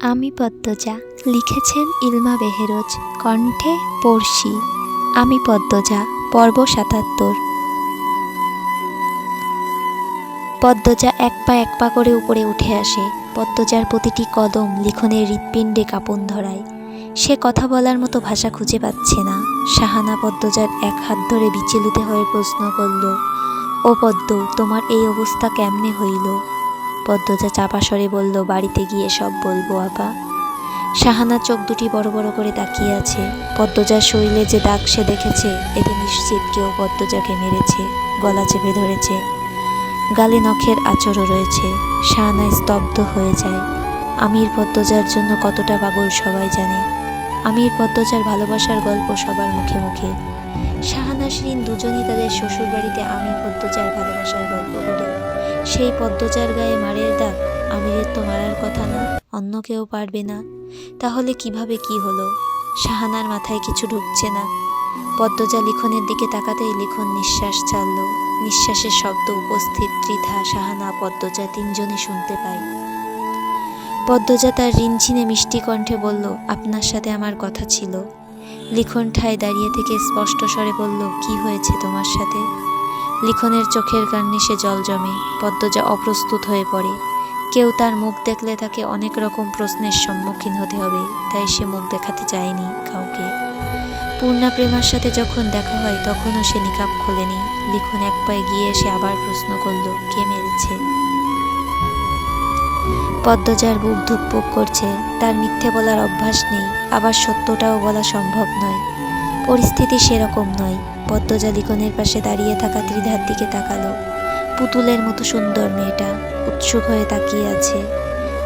আমি পদ্মজা, লিখেছেন ইলমা বেহেরোজ, কণ্ঠে পড়শি। আমি পদ্মজা, পর্ব সাতাত্তর। পদ্মজা এক পা এক পা করে উপরে উঠে আসে। পদ্মজার প্রতিটি কদম লিখনের হৃৎপিণ্ডে কাঁপন ধরায়। সে কথা বলার মতো ভাষা খুঁজে পাচ্ছে না। সাহানা পদ্মজার এক হাত ধরে বিচলিত হয়ে প্রশ্ন করল, ও পদ্ম, তোমার এই অবস্থা কেমনে হইল? পদ্মজা চাপা স্বরে বলল, বাড়িতে গিয়ে সব বলব আপা সাহানা চোখ দুটি বড় বড় করে তাকিয়ে আছে। পদ্মজার শরীরে যে দাগ সে দেখেছে, এতে নিশ্চিত কেউ পদ্মজাকে মেরেছে, গলা চেপে ধরেছে। গালে নখের আচরও রয়েছে। শাহানা স্তব্ধ হয়ে যায়। আমির পদ্মজার জন্য কতটা পাগল সবাই জানে। আমির পদ্মজার ভালোবাসার গল্প সবার মুখে মুখে। শাহানা শিরিন দুজনই তাদের শ্বশুরবাড়িতে আমির পদ্মজার ভালোবাসার গল্প বলে সেই পদ্মজার গায়ে মারের দাগ আমিরের তো মারার কথা না, অন্য কেউ পারবে না। তাহলে কীভাবে কি হলো? শাহানার মাথায় কিছু ঢুকছে না। পদ্মজা লিখনের দিকে তাকাতেই লিখন নিঃশ্বাস ছাড়ল। নিঃশ্বাসের শব্দ উপস্থিত ত্রিধা, শাহানা পদ্মজা তিনজনে শুনতে পায়। পদ্মজা তার রিনঝিনে মিষ্টি কণ্ঠে বলল, আপনার সাথে আমার কথা ছিল। লিখন ঠায় দাঁড়িয়ে থেকে স্পষ্ট স্বরে বলল, কি হয়েছে তোমার সাথে? লিখনের চোখের কার্নিশে জল জমে পদ্মজা অপ্রস্তুত হয়ে পড়ে। কেউ তার মুখ দেখলে তাকে অনেক রকম প্রশ্নের সম্মুখীন হতে হবে, তাই সে মুখ দেখাতে চায়নি কাউকে। পূর্ণা প্রেমার সাথে যখন দেখা হয়, তখনও সে নিকাপ খোলেনি। লিখন এক পায়ে গিয়ে এসে আবার প্রশ্ন করল, কে মেরেছে? পদ্মজার বুক ধুকপুক করছে, তার মিথ্যে বলার অভ্যাস নেই, আবার সত্যটাও বলা সম্ভব নয়। পরিস্থিতি সেরকম নয়। পদ্মজা পাশে দাঁড়িয়ে থাকা ত্রিধার দিকে তাকালো। পুতুলের মতো সুন্দর মেয়েটা, উৎসুক হয়ে তাকিয়ে আছে।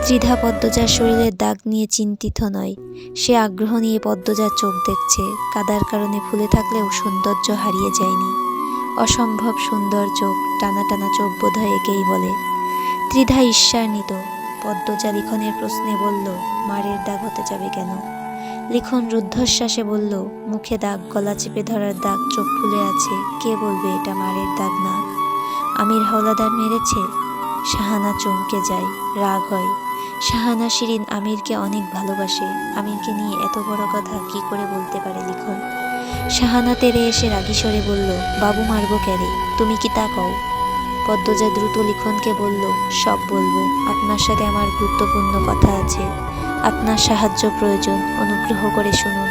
ত্রিধা পদ্মজার শরীরের দাগ নিয়ে চিন্তিত নয়। সে আগ্রহ নিয়ে পদ্মজার চোখ দেখছে। কাদার কারণে ফুলে থাকলেও সৌন্দর্য হারিয়ে যায়নি। অসম্ভব সুন্দর চোখ, টানা টানা চোখ বোধহয় একেই বলে। ত্রিধা ঈর্ষান্বিত। পদ্মজা লিখনের প্রশ্নে বলল, মারের দাগ হতে যাবে কেন? লিখন রুদ্ধশ্বাসে বলল, মুখে দাগ, গলা চেপে ধরার দাগ, চোখ ফুলে আছে। কে বলবে এটা মারের দাগ না? আমির হাওলাদার মেরেছে? শাহানা চমকে যায়, রাগ হয়। শাহানা শিরিন আমিরকে অনেক ভালোবাসে। আমিরকে নিয়ে এত বড় কথা কি করে বলতে পারে লিখন? শাহানা তেরে এসে রাগী স্বরে বলল, বাবু মারবো ক্যারে তুমি কি তা কও? পদ্মজা দ্রুত লিখনকে বলল, সব বলব। আপনার সাথে আমার গুরুত্বপূর্ণ কথা আছে। আপনার সাহায্য প্রয়োজন, অনুগ্রহ করে শুনুন।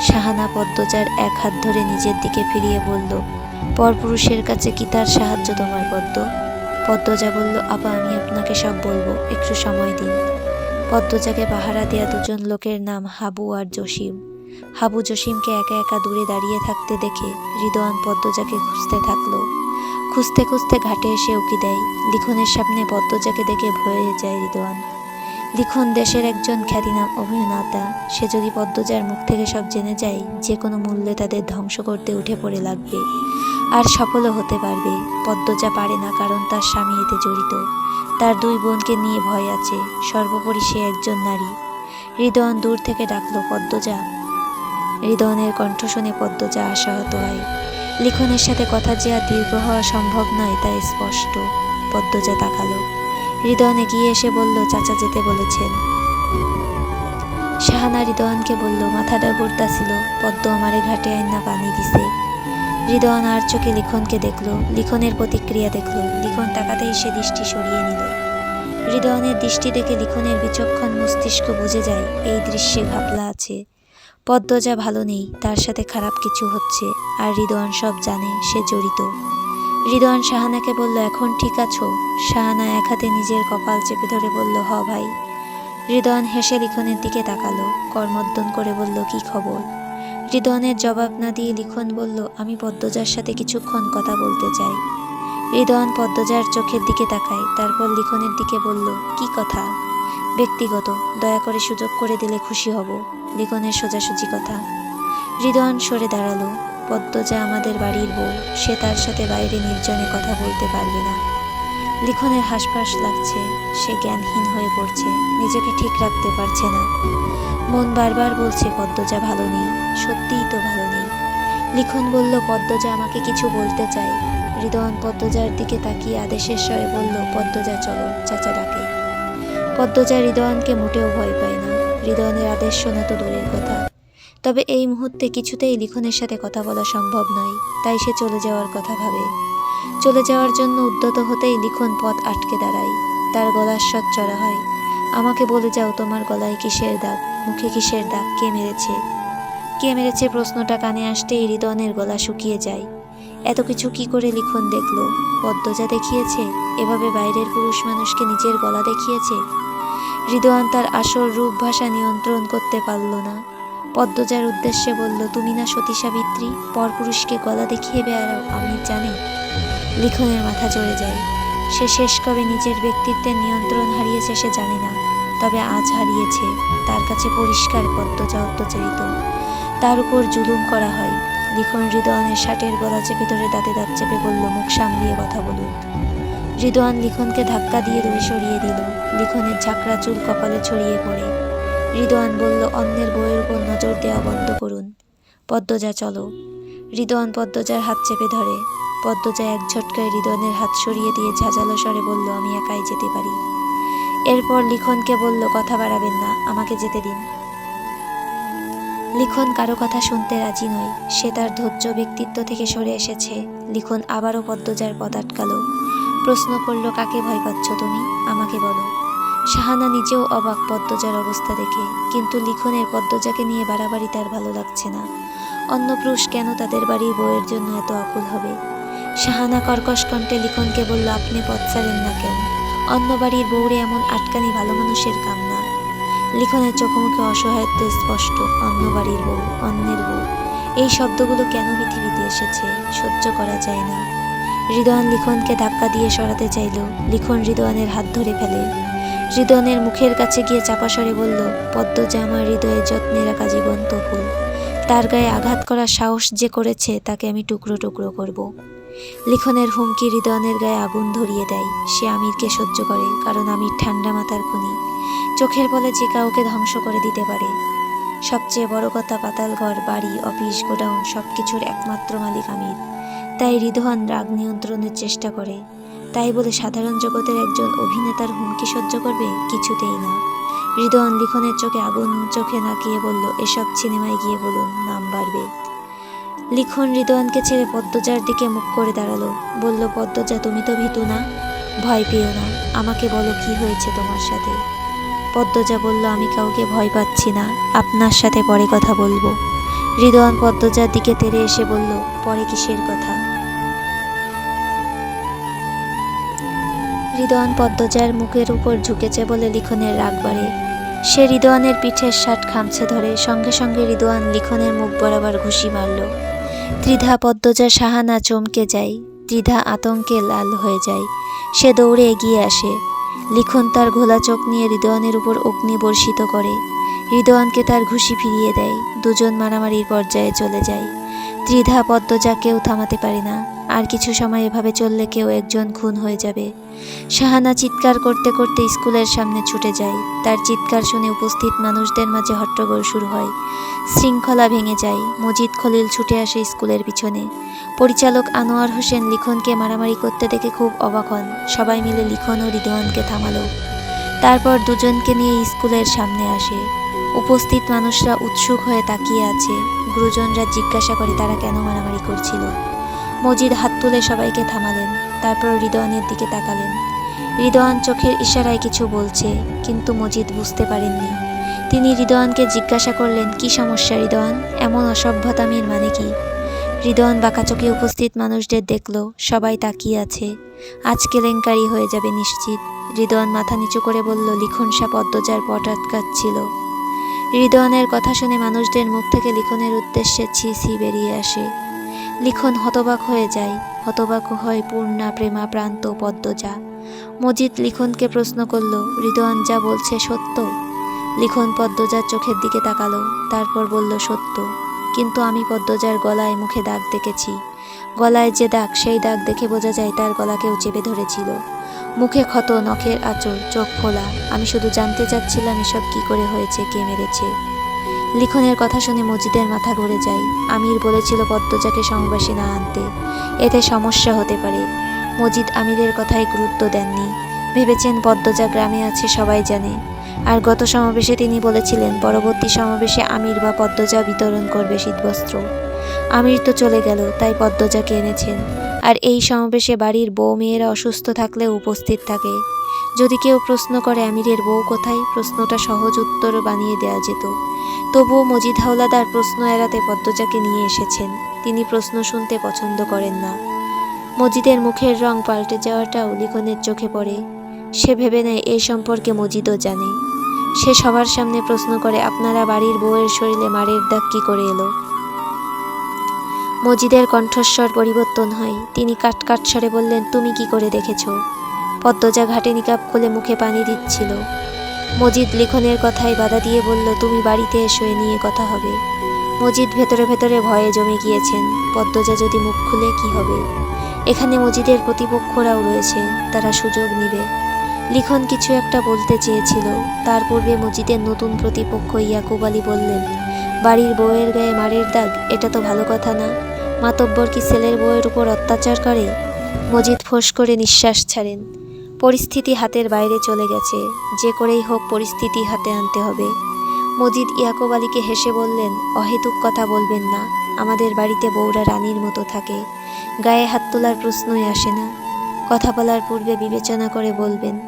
শাহানা পদ্মজার এক হাত ধরে নিজের দিকে ফিরিয়ে বলল, পরপুরুষের কাছে কি তার সাহায্য তোমার পদ্ম? পদ্মজা বলল, আপা, আমি আপনাকে সব বলব, একটু সময় দিন। পদ্মজাকে পাহারা দেয়া দুজন লোকের নাম হাবু আর জসিম। হাবু জসিমকে একা একা দূরে দাঁড়িয়ে থাকতে দেখে হৃদয়ান পদ্মজাকে খুঁজতে থাকল। খুঁজতে খুঁজতে ঘাটে এসে উকি দেয়। লিখনের সামনে পদ্মজাকে দেখে ভয়ে যায় হৃদয়ান। লিখন দেশের একজন খ্যাতিনাম অভিনেতা। সে যদি পদ্মজার মুখ থেকে সব জেনে যায়, যে কোনো মূল্যে তাদের ধ্বংস করতে উঠে পড়ে লাগবে। আর সফলও হতে পারবে। পদ্মজা পারে না কারণ তার স্বামী এতে জড়িত। তার দুই বোনকে নিয়ে ভয় আছে। সর্বোপরি সে একজন নারী। হৃদয়ন দূর থেকে ডাকলো, পদ্মজা। হৃদয়নের কণ্ঠ শুনে পদ্মজা আশাহত হয়। লিখনের সাথে কথা যে আর দীর্ঘ হওয়া সম্ভব নয়, তা স্পষ্ট। পদ্মজা তাকালো। হৃদয়ন এগিয়ে এসে বলল, চাচা যেতে বলেছেন। শাহানা হৃদয়নকে বলল, মাথাটা ঘুরতাছিল পদ্ম আমারে ঘাটে আইনা পানি দিছে। হৃদয়ন আর চোখে লিখনকে দেখল, লিখনের প্রতিক্রিয়া দেখল, লিখন তাকাতেই সে দৃষ্টি সরিয়ে নিল। হৃদয়নের দৃষ্টি দেখে লিখনের বিচক্ষণ মস্তিষ্ক বুঝে যায়, এই দৃশ্যে ঘাপলা আছে। পদ্মজা ভালো নেই, তার সাথে খারাপ কিছু হচ্ছে, আর হৃদয়ন সব জানে, সে জড়িত। হৃদয়ন শাহানাকে বলল, এখন ঠিক আছো? শাহানা এক হাতে নিজের কপাল চেপে ধরে বলল, হ ভাই। হৃদয়ন হেসে লিখনের দিকে তাকালো, কর্মদ্দন করে বলল, কি খবর? হৃদয়নের জবাব না দিয়ে লিখন বলল, আমি পদ্মজার সাথে কিছুক্ষণ কথা বলতে চাই। হৃদয়ন পদ্মজার চোখের দিকে তাকায়, তারপর লিখনের দিকে বলল, কি কথা? ব্যক্তিগত, দয়া করে সুযোগ করে দিলে খুশি হব। লিখনের সোজাসুজি কথা। হৃদয়ন সরে দাঁড়াল পদ্মজা আমাদের বাড়ির বউ, সে তার সাথে বাইরে নির্জনে কথা বলতে পারবে না। লিখনের হাসপাস লাগছে, সে জ্ঞানহীন হয়ে পড়ছে, নিজেকে ঠিক রাখতে পারছে না। মন বারবার বলছে পদ্মজা ভালো নেই, সত্যিই তো ভালো নেই। লিখন বলল পদ্মজা আমাকে কিছু বলতে চায়। হৃদয়ন পদ্মজার দিকে তাকিয়ে আদেশের স্বরে বলল পদ্মজা চলো, চাচা ডাকে। পদ্মজা হৃদয়নকে মোটেও ভয় পায় না। হৃদয়নের আদেশ শোনা তো দূরের কথা। তবে এই মুহূর্তে কিছুতেই লিখনের সাথে কথা বলা সম্ভব নয়, তাই সে চলে যাওয়ার কথা ভাবে। চলে যাওয়ার জন্য উদ্যত হতেই লিখন পথ আটকে দাঁড়ায়। তার গলার স্বর চড়া হয়। আমাকে বলে যাও তোমার গলায় কিসের দাগ, মুখে কিসের দাগ, কে মেরেছে? কে মেরেছে প্রশ্নটা কানে আসতেই হৃদয়নের গলা শুকিয়ে যায়। এত কিছু কি করে লিখন দেখল? পদ্মজা দেখিয়েছে, এভাবে বাইরের পুরুষ মানুষকে নিজের গলা দেখিয়েছে? হৃদয়ান তার আসল রূপ ভাষা নিয়ন্ত্রণ করতে পারল না। পদ্মজার উদ্দেশ্যে বলল, তুমি না সতী সাবিত্রী পরপুরুষকে গলা দেখিয়ে বেড়াও আমি জানি লিখনের মাথা চড়ে যায়। সে শেষ কবে নিজের ব্যক্তিত্বের নিয়ন্ত্রণ হারিয়েছে সে জানে না, তবে আজ হারিয়েছে। তার কাছে পরিষ্কার পদ্মজা অত্যাচারিত তার উপর জুলুম করা হয়। লিখন হৃদয়নের শার্টের গলা চেপে ধরে দাঁতে দাঁত চেপে বলল, মুখ সামলিয়ে কথা বলুন। হৃদয়ান লিখনকে ধাক্কা দিয়ে দূরে সরিয়ে দিল। লিখনের ঝাঁকড়া চুল কপালে ছড়িয়ে পড়ে। হৃদয়ান বলল, অন্যের বইয়ের উপর নজর দেওয়া বন্ধ করুন। পদ্মজা, চলো। হৃদয়ান পদ্মজার হাত চেপে ধরে। পদ্মজা এক ঝটকায় হৃদয়নের হাত সরিয়ে দিয়ে ঝাঁঝালো স্বরে বলল, আমি একাই যেতে পারি। এরপর লিখনকে বলল, কথা বাড়াবেন না, আমাকে যেতে দিন। লিখন কারও কথা শুনতে রাজি নয়। সে তার ধৈর্য ব্যক্তিত্ব থেকে সরে এসেছে। লিখন আবারও পদ্মজার পদ আটকালো। প্রশ্ন করল, কাকে ভয় পাচ্ছ তুমি? আমাকে বলো। শাহানা নিজেও অবাক পদ্মজার অবস্থা দেখে, কিন্তু লিখনের পদ্মজাকে নিয়ে বাড়াবাড়ি তার ভালো লাগছে না। অন্য পুরুষ কেন তাদের বাড়ির বউয়ের জন্য এত আকুল হবে? শাহানা কর্কশ কণ্ঠে লিখনকে বলল, আপনি পথ ছাড়েন না কেন? অন্য বাড়ির বউরে এমন আটকানি ভালো মানুষের কাম না লিখনের চোখমুখে অসহায়ত্ব স্পষ্ট, অন্য বাড়ির বউ, অন্যের বউ, এই শব্দগুলো কেন পৃথিবীতে এসেছে? সহ্য করা যায় না। হৃদয়ন লিখনকে ধাক্কা দিয়ে সরাতে চাইল লিখন হৃদয়নের হাত ধরে ফেলে হৃদয়নের মুখের কাছে গিয়ে চাপা স্বরে বলল পদ্মজা আমার হৃদয়ে যত্নে রাখা জীবন্ত ফুল, তার গায়ে আঘাত করার সাহস যে করেছে, তাকে আমি টুকরো টুকরো করব। লিখনের হুমকি হৃদয়নের গায়ে আগুন ধরিয়ে দেয়। সে আমিরকে সহ্য করে, কারণ আমির ঠান্ডা মাথার খুনি। চোখের বলে যে কাউকে ধ্বংস করে দিতে পারে। সবচেয়ে বড় কথা পাতালঘর বাড়ি, অফিস, গোডাউন সব কিছুর একমাত্র মালিক আমির। তাই হৃদহান রাগ নিয়ন্ত্রণের চেষ্টা করে। তাই বলে সাধারণ জগতের একজন অভিনেতার হুমকি সহ্য করবে কিছুতেই না। হৃদয়ন লিখনের চোখে আগুন চোখে নাকিয়ে বলল, এসব সিনেমায় গিয়ে বলুন, নাম বাড়বে। লিখন হৃদয়নকে ছেড়ে পদ্মজার দিকে মুখ করে দাঁড়াল। বলল, পদ্মজা, তুমি তো ভীতু না? ভয় পেও না। আমাকে বলো, কি হয়েছে তোমার সাথে? পদ্মজা বলল, আমি কাউকে ভয় পাচ্ছি না। আপনার সাথে পরে কথা বলব। হৃদয়ন পদ্মজার দিকে তেড়ে এসে বলল, পরে কিসের কথা? হৃদয়ন পদ্মজার মুখের উপর ঝুঁকেছে বলে লিখনের রাগ বাড়ে। সে হৃদয়ানের পিঠের শার্ট খামছে ধরে, সঙ্গে সঙ্গে হৃদয়ান লিখনের মুখ বরাবর ঘুষি মারল। ত্রিধা পদ্মজা সাহানা চমকে যায়, ত্রিধা আতঙ্কে লাল হয়ে যায়। সে দৌড়ে এগিয়ে আসে। লিখন তার ঘোলা চোখ নিয়ে হৃদয়নের উপর অগ্নি বর্ষিত করে। হৃদয়নকে তার ঘুষি ফিরিয়ে দেয়, দুজন মারামারির পর্যায়ে চলে যায়। ত্রিধা পদ্মজা কেউ থামাতে পারে না। আর কিছু সময় এভাবে চললে কেউ একজন খুন হয়ে যাবে। শাহানা চিৎকার করতে করতে স্কুলের সামনে ছুটে যায়। তার চিৎকার শুনে উপস্থিত মানুষদের মাঝে হট্টগোল শুরু হয়। শৃঙ্খলা ভেঙে যায়। মজিদ খলিল ছুটে আসে স্কুলের পিছনে। পরিচালক আনোয়ার হোসেন লিখনকে মারামারি করতে দেখে খুব অবাক হন। সবাই মিলে লিখন ও হৃদয়নকে থামালো। তারপর দুজনকে নিয়ে স্কুলের সামনে আসে। উপস্থিত মানুষরা উৎসুক হয়ে তাকিয়ে আছে। গুরুজনরা জিজ্ঞাসা করে, তারা কেন মারামারি করছিল? মজিদ হাত তুলে সবাইকে থামালেন, তারপর হৃদয়নের দিকে তাকালেন। হৃদয়ন চোখের ইশারায় কিছু বলছে, কিন্তু মজিদ বুঝতে পারেননি। তিনি হৃদয়নকে জিজ্ঞাসা করলেন, কি সমস্যা হৃদয়ন এমন অসভ্যতামির মানে কি? হৃদয়ন বাঁকা চোখে উপস্থিত মানুষদের দেখল, সবাই তাকিয়ে আছে। আজ কেলেঙ্কারি হয়ে যাবে নিশ্চিত। হৃদয়ন মাথা নিচু করে বলল, লিখন সা পদ্মজার পট আটকাচ্ছিল। হৃদয়নের কথা শুনে মানুষদের মুখ থেকে লিখনের উদ্দেশ্যে ছি ছি বেরিয়ে আসে। লিখন হতবাক হয়ে যায়। হতবাক হয় পূর্ণা প্রেমা প্রান্ত পদ্মজা। মজিদ লিখনকে প্রশ্ন করল হৃদয়ন যা বলছে সত্য? লিখন পদ্মজার চোখের দিকে তাকালো, তারপর বলল, সত্য। কিন্তু আমি পদ্মজার গলায় মুখে দাগ দেখেছি। গলায় যে দাগ, সেই দাগ দেখে বোঝা যায় তার গলাকেও চেপে ধরেছিল। মুখে ক্ষত, নখের আঁচড় চোখ খোলা। আমি শুধু জানতে চাচ্ছিলাম এসব কি করে হয়েছে, কে মেরেছে। লিখনের কথা শুনে মজিদের মাথা ঘুরে যায়। আমির বলেছিল, পদ্মজাকে সমবাসী না আনতে। এতে সমস্যা হতে পারে। মজিদ আমিরের কথায় গুরুত্ব দেননি। ভেবেছেন পদ্মজা গ্রামে আছে, সবাই জানে। আর গত সমাবেশে তিনি বলেছিলেন, পরবর্তী সমাবেশে আমির বা পদ্মজা বিতরণ করবে শীতবস্ত্র। আমির তো চলে গেল, তাই পদ্মজাকে এনেছেন। আর এই সমাবেশে বাড়ির বউ মেয়েরা অসুস্থ থাকলেও উপস্থিত থাকে। যদি কেউ প্রশ্ন করে আমিরের বউ কোথায়, প্রশ্নটা সহজ উত্তর বানিয়ে দেওয়া যেত। তবুও মজিদ হাওলাদার প্রশ্ন এড়াতে পদ্মজাকে নিয়ে এসেছেন। তিনি প্রশ্ন শুনতে পছন্দ করেন না। মজিদের মুখের রং পাল্টে যাওয়াটাও লিখনের চোখে পড়ে। সে ভেবে নেয় এই সম্পর্কে মজিদও জানে। সে সবার সামনে প্রশ্ন করে, আপনারা বাড়ির বউয়ের শরীরে মারের দাগ কি করে এলো? মজিদের কণ্ঠস্বর পরিবর্তন হয়। তিনি কাট কাট স্বরে বললেন, তুমি কি করে দেখেছ? পদ্মজা ঘাটে নিকাপ খুলে মুখে পানি দিচ্ছিল। মজিদ লিখনের কথায় বাধা দিয়ে বলল, তুমি বাড়িতে এসো, এ নিয়ে কথা হবে মজিদ ভেতরে ভেতরে ভয়ে জমে গিয়েছেন। পদ্মজা যদি মুখ খুলে, কি হবে? এখানে মজিদের প্রতিপক্ষরাও রয়েছে, তারা সুযোগ নিবে। লিখন কিছু একটা বলতে চেয়েছিল। তার পূর্বে মজিদের নতুন প্রতিপক্ষ ইয়াকুব আলী বললেন, বাড়ির বউয়ের গায়ে মারের দাগ, এটা তো ভালো কথা না। মাতব্বর কি ছেলের বউয়ের উপর অত্যাচার করে মজিদ ফোঁস করে নিঃশ্বাস ছাড়েন। পরিস্থিতি হাতের বাইরে চলে গেছে। যে করেই হোক পরিস্থিতি হাতে আনতে হবে। মজিদ ইয়াকুব আলীকে হেসে বললেন, অহেতুক কথা বলবেন না। আমাদের বাড়িতে বউরা রানীর মতো থাকে। গায়ে হাত তোলার প্রশ্নই আসে না। কথা বলার পূর্বে বিবেচনা করে বলবেন।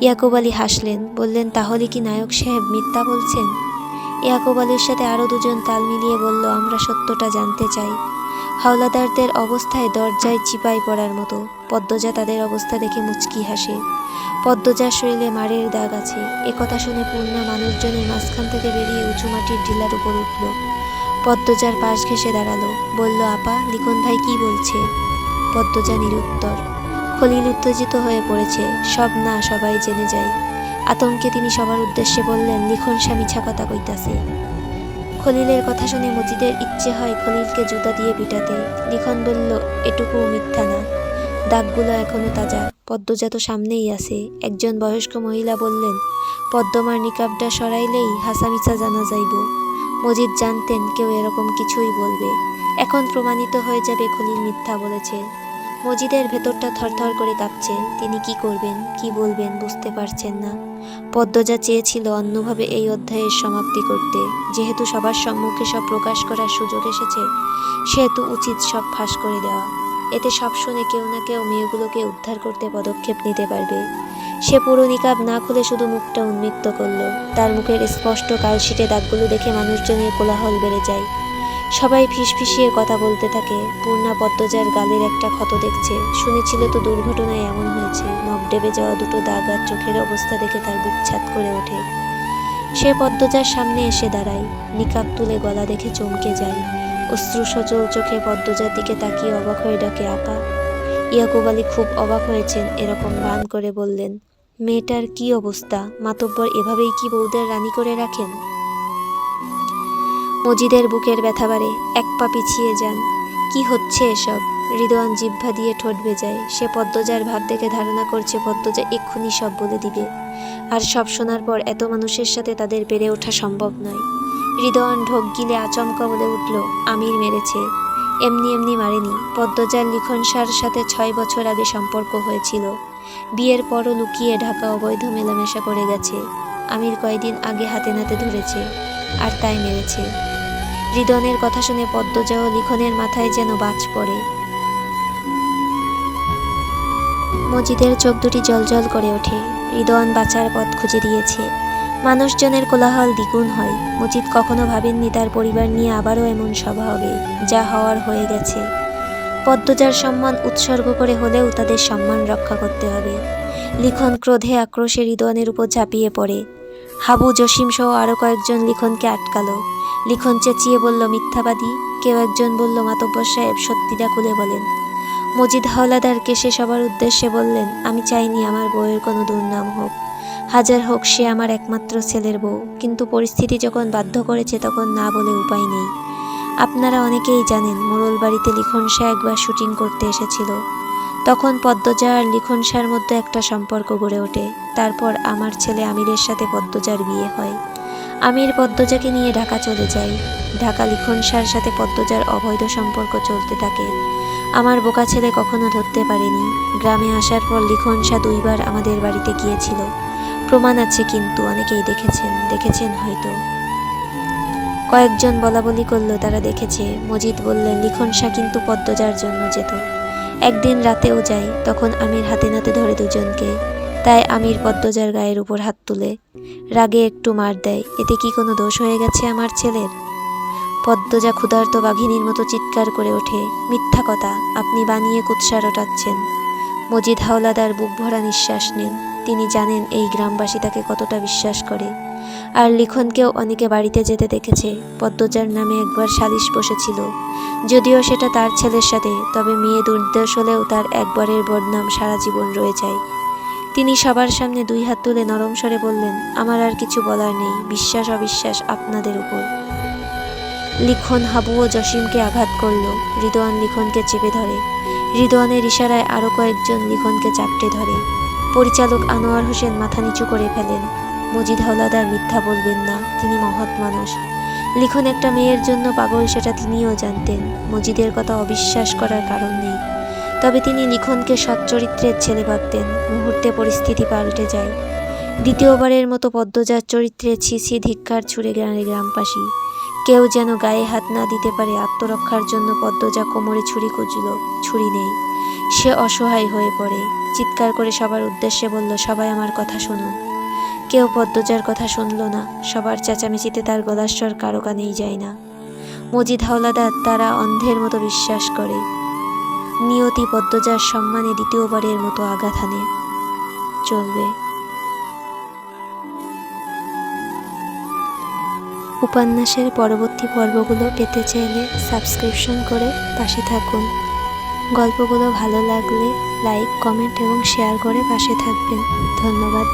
ইয়াকুব আলী হাসলেন, বললেন, তাহলে কি নায়ক সাহেব মিথ্যা বলছেন? ইয়াকুব আলীর সাথে আরও দুজন তাল মিলিয়ে বলল, আমরা সত্যটা জানতে চাই। হাওলাদারদের অবস্থায় দরজায় চিপাই পড়ার মতো। পদ্মজা তাদের অবস্থা দেখে মুচকি হাসে। পদ্মজার শরীরে মারের দাগ আছে। একথা শুনে পূর্ণা মানুষজনের মাঝখান থেকে বেরিয়ে উঁচু মাটির ঢিলার উপর উঠল। পদ্মজার পাশ ঘেসে দাঁড়াল। বলল, আপা, লিখন ভাই কি বলছে? পদ্মজা নিরুত্তর। খলিল উত্তেজিত হয়ে পড়েছে। সব না, সবাই জেনে যায়। আতঙ্কে তিনি সবার উদ্দেশ্যে বললেন, লিখন স্বামী কথা কইতাছে। খলিলের কথা শুনে মজিদের ইচ্ছে হয় খলিলকে জুতা দিয়ে পিটাতে। লিখন বলল এটুকু মিথ্যা না। দাগগুলো এখনও তাজা। পদ্মজা তো সামনেই আছে। একজন বয়স্ক মহিলা বললেন, পদ্মমার নিকাবটা সরাইলেই হাসামিসা জানা যাইব। মজিদ জানতেন কেউ এরকম কিছুই বলবে। এখন প্রমাণিত হয়ে যাবে খলিল মিথ্যা বলেছে। মজিদের ভেতরটা থরথর করে কাঁপছে তিনি কি করবেন, কি বলবেন বুঝতে পারছেন না। পদ্মজা চেয়েছিল অন্যভাবে এই অধ্যায়ের সমাপ্তি করতে। যেহেতু সবার সম্মুখে সব প্রকাশ করার সুযোগ এসেছে, সেহেতু উচিত সব ফাঁস করে দেওয়া। এতে সব শুনে কেউ না কেউ মেয়েগুলোকে উদ্ধার করতে পদক্ষেপ নিতে পারবে। সে পুরো নিকাব না খুলে শুধু মুখটা উন্মুক্ত করল। তার মুখের স্পষ্ট কালশিটে দাগগুলো দেখে মানুষজনের কোলাহল বেড়ে যায়। সবাই ফিসফিসিয়ে কথা বলতে থাকে। পূর্ণা পদ্মজার গালের একটা ক্ষত দেখছে। শুনেছিল তো দুর্ঘটনায় এমন হয়েছে। নখ ডেবে যাওয়া দুটো দাগ আর চোখের অবস্থা দেখে তার বুক ছাত করে ওঠে। সে পদ্মজার সামনে এসে দাঁড়ায়। নিকাব তুলে গলা দেখে চমকে যায়। অশ্রু সচল চোখে পদ্মজার দিকে তাকিয়ে অবাক হয়ে ডাকে আপা ইয়াকুব আলী খুব অবাক হয়েছেন, এরকম বান করে বললেন, মেয়েটার কি অবস্থা? মাতব্বর এভাবেই কি বউদের রানী করে রাখেন? মজিদের বুকের ব্যথা বাড়ে, এক পা পিছিয়ে যান। কি হচ্ছে এসব? হৃদয়ান জিহ্বা দিয়ে ঠোঁট বেজায়। সে পদ্মজার ভাব দেখে ধারণা করছে পদ্মজা এক্ষুনি সব বলে দিবে। আর সব শোনার পর এত মানুষের সাথে তাদের পেরে ওঠা সম্ভব নয়। হৃদয়ান ঢোক গিলে আচমকা বলে উঠল, আমির মেরেছে। এমনি এমনি মারেনি। পদ্মজার লিখনসার সাথে ছয় বছর আগে সম্পর্ক হয়েছিল। বিয়ের পরও লুকিয়ে ঢাকা অবৈধ মেলামেশা করে গেছে। আমির কয়দিন আগে হাতে নাতে ধরেছে, আর তাই মেরেছে। হৃদনের কথা শুনে পদ্মজা ও লিখনের মাথায় যেন বাজ পড়ে। মজিদের চোখ দুটি জলজল করে ওঠে। হৃদন বাঁচার পথ খুঁজে দিয়েছে। মানুষজনের কোলাহল দ্বিগুণ হয়। মজিদ কখনো ভাবেননি তার পরিবার নিয়ে আবারও এমন সভা হবে, যা হওয়ার হয়ে গেছে। পদ্মজার সম্মান উৎসর্গ করে হলেও তাদের সম্মান রক্ষা করতে হবে। লিখন ক্রোধে আক্রোশে হৃদনের উপর ঝাঁপিয়ে পড়ে। হাবু জসিম সহ আরও কয়েকজন লিখনকে আটকালো। লিখন চেঁচিয়ে বলল, মিথ্যাবাদী? কেউ একজন বলল, মাতব্বর সাহেব, সত্যিটা খুলে বলেন। মজিদ হাওলাদারকে সে সবার উদ্দেশ্যে বললেন, আমি চাইনি আমার বইয়ের কোনো দুর্নাম হোক। হাজার হোক সে আমার একমাত্র ছেলের বউ, কিন্তু পরিস্থিতি যখন বাধ্য করেছে তখন না বলে উপায় নেই। আপনারা অনেকেই জানেন মোড়ল বাড়িতে লিখন শাহ একবার শুটিং করতে এসেছিল। তখন পদ্মজা আর লিখন শাহর মধ্যে একটা সম্পর্ক গড়ে ওঠে। তারপর আমার ছেলে আমিরের সাথে পদ্মজার বিয়ে হয়। আমির পদ্মজাকে নিয়ে ঢাকা চলে যাই ঢাকা লিখন সার সাথে পদ্মজার অবৈধ সম্পর্ক চলতে থাকে। আমার বোকা ছেলে কখনো ধরতে পারেনি। গ্রামে আসার পর লিখন শাহ দুইবার আমাদের বাড়িতে গিয়েছিল। প্রমাণ আছে কিন্তু অনেকেই দেখেছেন দেখেছেন হয়তো। কয়েকজন বলা বলি করল, তারা দেখেছে। মজিদ বললেন, লিখন শাহ কিন্তু পদ্মজার জন্য যেত। একদিন রাতেও যাই তখন আমির হাতে নাতে ধরে দুজনকে। তাই আমির পদ্মজার গায়ের উপর হাত তুলে রাগে একটু মার দেয়। এতে কি কোনো দোষ হয়ে গেছে আমার ছেলের? পদ্মজা ক্ষুধার্ত বাঘিনীর মতো চিৎকার করে ওঠে, মিথ্যা কথা, আপনি বানিয়ে কুৎসা রটাচ্ছেন। মজিদ হাওলাদার বুক ভরা নিঃশ্বাস নেন। তিনি জানেন এই গ্রামবাসী তাকে কতটা বিশ্বাস করে। আর লিখনকেও অনেকে বাড়িতে যেতে দেখেছে। পদ্মজার নামে একবার সালিশ বসেছিল। যদিও সেটা তার ছেলের সাথে, তবে মেয়ে দুর্দশ হলেও তার একবারের বদনাম সারা জীবন রয়ে যায়। তিনি সবার সামনে দুই হাত তুলে নরম স্বরে বললেন, আমার আর কিছু বলার নেই, বিশ্বাস অবিশ্বাস আপনাদের উপর। লিখন হাবু ও জসিমকে আঘাত করল। রিদোয়ান লিখনকে চেপে ধরে। রিদোয়ানের ইশারায় আরও কয়েকজন লিখনকে চাপটে ধরে। পরিচালক আনোয়ার হোসেন মাথা নিচু করে ফেলেন। মজিদ হাওলাদার মিথ্যা বলবেন না, তিনি মহৎ মানুষ। লিখন একটা মেয়ের জন্য পাগল, সেটা তিনিও জানতেন। মজিদের কথা অবিশ্বাস করার কারণ নেই। তবে তিনি লিখনকে সচ্চরিত্রের ছেলে ভাবতেন। মুহূর্তে পরিস্থিতি পাল্টে যায়। দ্বিতীয়বারের মতো পদ্মজার চরিত্রে ছি ছি ধিক্কার ছুড়ে গ্রামে গ্রামবাসী। কেউ যেন গায়ে হাত না দিতে পারে আত্মরক্ষার জন্য পদ্মজা কোমরে ছুরি কুচল ছুরি নেই। সে অসহায় হয়ে পড়ে। চিৎকার করে সবার উদ্দেশ্যে বলল, সবাই আমার কথা শুনুন কেউ পদ্মজার কথা শুনল না। সবার চেঁচামেচিতে তার গলার স্বর কারও কানেই যায় না। মজিদ হাওলাদার তারা অন্ধের মতো বিশ্বাস করে। নিয়তি পদ্মজার সম্মানে দ্বিতীয়বারের মতো আঘাত হানে। চলবে। উপন্যাসের পরবর্তী পর্বগুলো পেতে চাইলে সাবস্ক্রিপশন করে পাশে থাকুন। গল্পগুলো ভালো লাগলে লাইক কমেন্ট এবং শেয়ার করে পাশে থাকবেন। ধন্যবাদ।